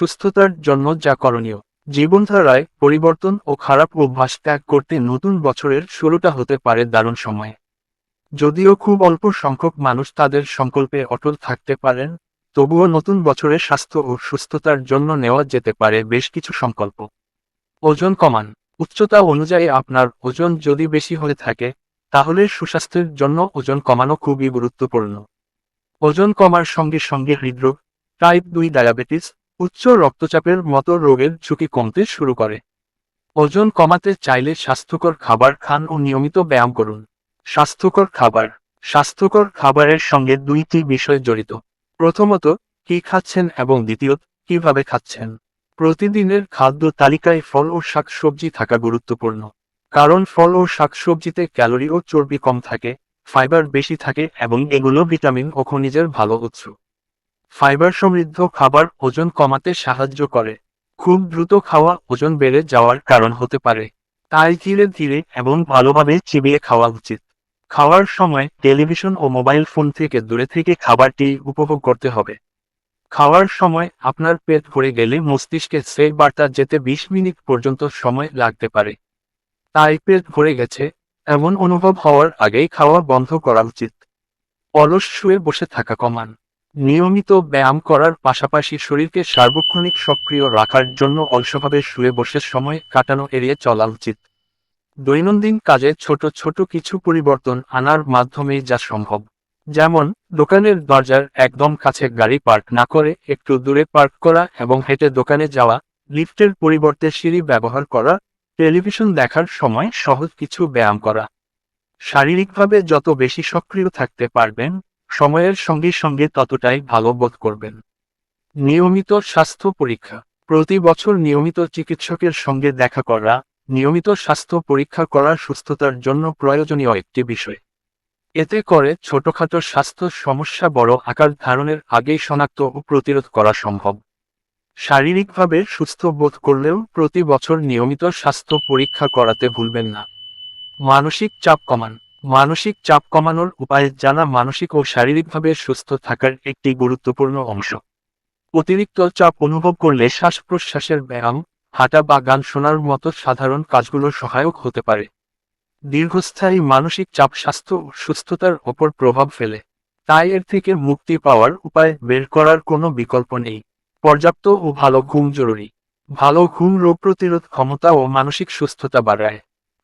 সুস্থতার জন্য যা করণীয়। জীবনধারায় পরিবর্তন ও খারাপ অভ্যাস ত্যাগ করতে নতুন বছরের শুরুটা হতে পারে দারুণ সময়ে। যদিও খুব অল্প সংখ্যক মানুষ তাদের সংকল্পে অটল থাকতে পারেন, তবুও নতুন বছরে স্বাস্থ্য ও সুস্থতার জন্য নেওয়া যেতে পারে বেশ কিছু সংকল্প। ওজন কমান। উচ্চতা অনুযায়ী আপনার ওজন যদি বেশি হয়ে থাকে, তাহলে সুস্বাস্থ্যের জন্য ওজন কমানো খুবই গুরুত্বপূর্ণ। ওজন কমার সঙ্গে সঙ্গে হৃদরোগ টাইপ দুই ডায়াবেটিস উচ্চ রক্তচাপের মতো রোগের ঝুঁকি কমতে শুরু করে। ওজন কমাতে চাইলে স্বাস্থ্যকর খাবার খান ও নিয়মিত ব্যায়াম করুন। স্বাস্থ্যকর খাবার। স্বাস্থ্যকর খাবারের সঙ্গে দুইটি বিষয় জড়িত। প্রথমত, কি খাচ্ছেন এবং দ্বিতীয়ত, কীভাবে খাচ্ছেন। প্রতিদিনের খাদ্য তালিকায় ফল ও শাকসবজি থাকা গুরুত্বপূর্ণ। কারণ ফল ও শাকসবজিতে ক্যালোরি ও চর্বি কম থাকে, ফাইবার বেশি থাকে এবং এগুলো ভিটামিন ও খনিজের ভালো উৎস। ফাইবার সমৃদ্ধ খাবার ওজন কমাতে সাহায্য করে। খুব দ্রুত খাওয়া ওজন বেড়ে যাওয়ার কারণ হতে পারে। তাই ধীরে ধীরে এবং ভালোভাবে চিবিয়ে খাওয়া উচিত। খাওয়ার সময় টেলিভিশন ও মোবাইল ফোন থেকে দূরে থেকে খাবারটি উপভোগ করতে হবে। খাওয়ার সময় আপনার পেট ভরে গেলে মস্তিষ্কে সেই বার্তা যেতে ২০ মিনিট পর্যন্ত সময় লাগতে পারে। তাই পেট ভরে গেছে, এমন অনুভব হওয়ার আগেই খাওয়া বন্ধ করা উচিত। অলস শুয়ে বসে থাকা কমান। নিয়মিত ব্যায়াম করার পাশাপাশি শরীরকে সার্বক্ষণিক সক্রিয় রাখার জন্য অলসভাবে শুয়ে বসে সময় কাটানো এড়িয়ে চলা উচিত। দৈনন্দিন কাজে ছোট ছোট কিছু পরিবর্তন আনার মাধ্যমেই যা সম্ভব। যেমন, দোকানের দরজার একদম কাছে গাড়ি পার্ক না করে একটু দূরে পার্ক করা এবং হেঁটে দোকানে যাওয়া, লিফটের পরিবর্তে সিঁড়ি ব্যবহার করা, টেলিভিশন দেখার সময় সহজ কিছু ব্যায়াম করা। শারীরিকভাবে যত বেশি সক্রিয় থাকতে পারবেন সময়ের সঙ্গে সঙ্গে ততটাই ভালো বোধ করবেন। নিয়মিত স্বাস্থ্য পরীক্ষা। প্রতি বছর নিয়মিত চিকিৎসকের সঙ্গে দেখা করা, নিয়মিত স্বাস্থ্য পরীক্ষা করা সুস্থতার জন্য প্রয়োজনীয় একটি বিষয়। এতে করে ছোটখাটো স্বাস্থ্য সমস্যা বড় আকার ধারণের আগেই শনাক্ত ও প্রতিরোধ করা সম্ভব। শারীরিকভাবে সুস্থ বোধ করলেও প্রতি বছর নিয়মিত স্বাস্থ্য পরীক্ষা করাতে ভুলবেন না। মানসিক চাপ কমান। মানসিক চাপ কমানোর উপায় জানা মানসিক ও শারীরিকভাবে সুস্থ থাকার একটি গুরুত্বপূর্ণ অংশ। অতিরিক্ত চাপ অনুভব করলে শ্বাস প্রশ্বাসের ব্যায়াম, হাঁটা বা গান শোনার মতো সাধারণ কাজগুলো সহায়ক হতে পারে। দীর্ঘস্থায়ী মানসিক চাপ স্বাস্থ্য ও সুস্থতার ওপর প্রভাব ফেলে। তাই এর থেকে মুক্তি পাওয়ার উপায় বের করার কোনো বিকল্প নেই। পর্যাপ্ত ও ভালো ঘুম জরুরি। ভালো ঘুম রোগ প্রতিরোধ ক্ষমতা ও মানসিক সুস্থতা বাড়ায়।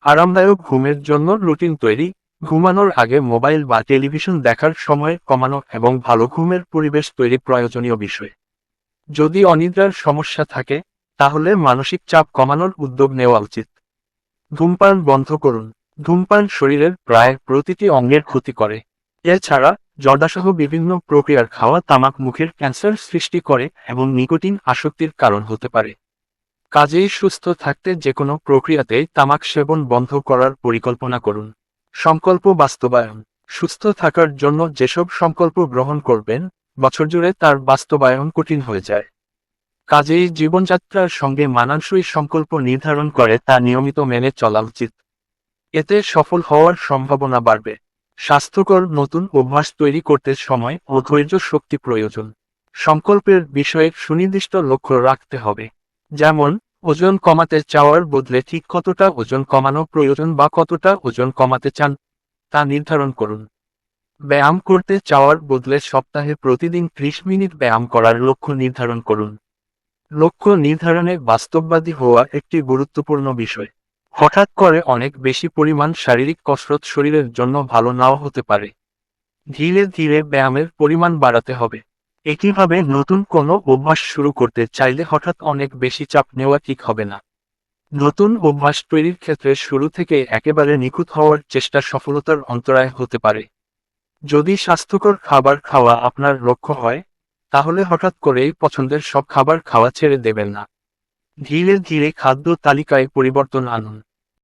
আরামদায়ক ঘুমের জন্য রুটিন তৈরি ঘুমানোর আগে মোবাইল বা টেলিভিশন দেখার সময় কমানো এবং ভালো ঘুমের পরিবেশ তৈরি প্রয়োজনীয় বিষয়। যদি অনিদ্রার সমস্যা থাকে, তাহলে মানসিক চাপ কমানোর উদ্যোগ নেওয়া উচিত। ধূমপান বন্ধ করুন। ধূমপান শরীরের প্রায় প্রতিটি অঙ্গের ক্ষতি করে। এছাড়া জর্দাসহ বিভিন্ন প্রক্রিয়ার খাওয়া তামাক মুখের ক্যান্সার সৃষ্টি করে এবং নিকোটিন আসক্তির কারণ হতে পারে। কাজেই সুস্থ থাকতে যে কোনো প্রক্রিয়াতেই তামাক সেবন বন্ধ করার পরিকল্পনা করুন। সংকল্প বাস্তবায়ন। সুস্থ থাকার জন্য যেসব সংকল্প গ্রহণ করবেন, বছর জুড়ে তার বাস্তবায়ন কঠিন হয়ে যায়। কাজেই জীবনযাত্রার সঙ্গে মানানসই সংকল্প নির্ধারণ করে তা নিয়মিত মেনে চলা উচিত। এতে সফল হওয়ার সম্ভাবনা বাড়বে। স্বাস্থ্যকর নতুন অভ্যাস তৈরি করতে সময় ও ধৈর্য শক্তি প্রয়োজন। সংকল্পের বিষয়ে সুনির্দিষ্ট লক্ষ্য রাখতে হবে। যেমন ওজন কমাতে চাওয়ার বদলে ঠিক কতটা ওজন কমানো প্রয়োজন বা কতটা ওজন কমাতে চান, তা নির্ধারণ করুন। ব্যায়াম করতে চাওয়ার বদলে সপ্তাহে প্রতিদিন ত্রিশ মিনিট ব্যায়াম করার লক্ষ্য নির্ধারণ করুন। লক্ষ্য নির্ধারণে বাস্তববাদী হওয়া একটি গুরুত্বপূর্ণ বিষয়। হঠাৎ করে অনেক বেশি পরিমাণ শারীরিক কসরত শরীরের জন্য ভালো নাও হতে পারে। ধীরে ধীরে ব্যায়ামের পরিমাণ বাড়াতে হবে। একইভাবে নতুন কোনো অভ্যাস শুরু করতে চাইলে হঠাৎ অনেক বেশি চাপ নেওয়া ঠিক হবে না। নতুন অভ্যাস তৈরির ক্ষেত্রে শুরু থেকে একেবারে নিখুঁত হওয়ার চেষ্টা সফলতার অন্তরায় হতে পারে। যদি স্বাস্থ্যকর খাবার খাওয়া আপনার লক্ষ্য হয়, তাহলে হঠাৎ করেই পছন্দের সব খাবার খাওয়া ছেড়ে দেবেন না। ধীরে ধীরে খাদ্য তালিকায় পরিবর্তন আনুন।